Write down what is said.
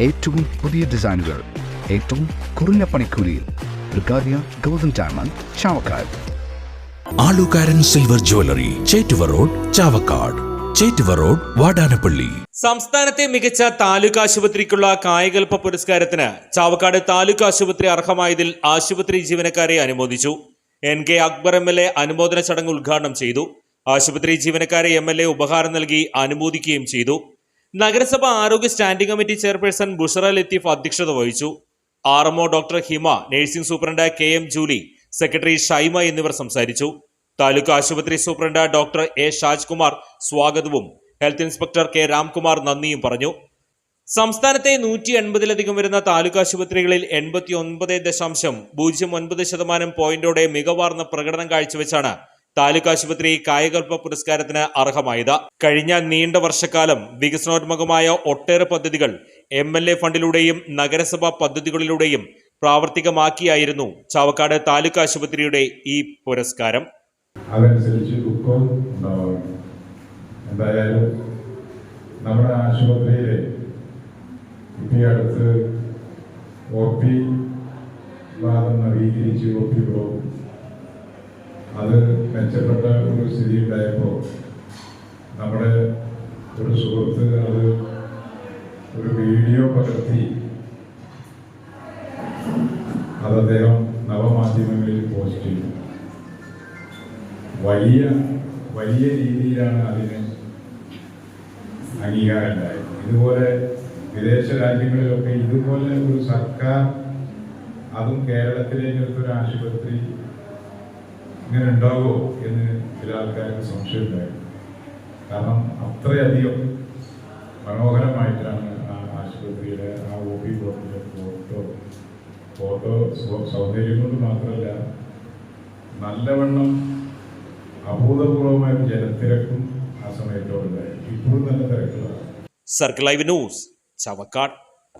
ഏറ്റവും പുതിയ ഡിസൈനുകൾ ഏറ്റവും കുറഞ്ഞ പണിക്കൂലിയിൽ golden diamond Chavakkad. Alukkaran silver jewellery Chettuva road Chavakkad. Chettuva road Vadanappally. സംസ്ഥാനത്തെ മികച്ച താലൂക്ക് ആശുപത്രിക്കുള്ള കായകൽപ്പ പുരസ്കാരത്തിന് ചാവക്കാട് താലൂക്ക് ആശുപത്രി അർഹമായതിൽ ആശുപത്രി ജീവനക്കാരെ അനുമോദിച്ചു. N K Akbar M L A അനുമോദന ചടങ്ങ് ഉദ്ഘാടനം ചെയ്തു. ആശുപത്രി ജീവനക്കാരെ എം എൽ എ ഉപഹാരം നൽകി അനുമോദിക്കുകയും ചെയ്തു. നഗരസഭ ആരോഗ്യ standing committee chairperson Bushra Latheef അധ്യക്ഷത വഹിച്ചു. RMO doctor Hima nursing superintendent K M Julie secretary Shyma എന്നിവർ സംസാരിച്ചു. താലൂക്ക് ആശുപത്രി സൂപ്രണ്ട് ഡോക്ടർ എ ഷാജ്കുമാർ സ്വാഗതവും ഹെൽത്ത് ഇൻസ്പെക്ടർ കെ രാംകുമാർ നന്ദിയും പറഞ്ഞു. സംസ്ഥാനത്തെ നൂറ്റി എൺപതിലധികം വരുന്ന താലൂക്ക് ആശുപത്രികളിൽ എൺപത്തി ഒൻപത് ദശാംശം പൂജ്യം ഒൻപത് ശതമാനം പോയിന്റോടെ മികവാർന്ന പ്രകടനം കാഴ്ചവെച്ചാണ് താലൂക്ക് ആശുപത്രി കായകൽപ്പ പുരസ്കാരത്തിന് അർഹമായത്. കഴിഞ്ഞ നീണ്ട വർഷക്കാലം വികസനോത്മകമായ ഒട്ടേറെ പദ്ധതികൾ എം എൽ എ ഫണ്ടിലൂടെയും നഗരസഭാ പദ്ധതികളിലൂടെയും പ്രാവർത്തികമാക്കിയായിരുന്നു ചാവക്കാട് താലൂക്ക് ആശുപത്രിയുടെ ഈ പുരസ്കാരം. അതനുസരിച്ച് എന്തായാലും നമ്മുടെ ആശുപത്രിയിലെ അടുത്ത് മെച്ചപ്പെട്ട ഒരു സ്ഥിതി ഉണ്ടായപ്പോൾ നമ്മുടെ ഒരു സുഹൃത്ത് അത് ഒരു വീഡിയോ പകർത്തി അത് അദ്ദേഹം നവമാധ്യമങ്ങളിൽ പോസ്റ്റ് ചെയ്തു. വലിയ വലിയ രീതിയിലാണ് അതിന് അംഗീകാരം ഉണ്ടായത് ഇതുപോലെ വിദേശ രാജ്യങ്ങളിലൊക്കെ ഇതുപോലെ ഒരു സർക്കാർ അതും കേരളത്തിലേക്ക് ഒരു ആശുപത്രി ഇങ്ങനെ ഉണ്ടാകുമോ എന്ന് ചില ആൾക്കാർക്ക് സംശയമുണ്ടായിരുന്നു കാരണം അത്രയധികം മനോഹരമായിട്ടാണ് ആ ആശുപത്രിയുടെ ആ ഒ പി ബ്ലോക്കിന്റെ ഫോട്ടോ. ഫോട്ടോ സൗന്ദര്യം കൊണ്ട് മാത്രമല്ല നല്ലവണ്ണം അഭൂതപൂർവമായ ജനത്തിരക്കും ആ സമയത്തോടുണ്ടായിരുന്നു ഇപ്പോഴും നല്ല തിരക്കുള്ളതാണ് സർക്കിൾ ലൈവ് ന്യൂസ് ചാവക്കാട്.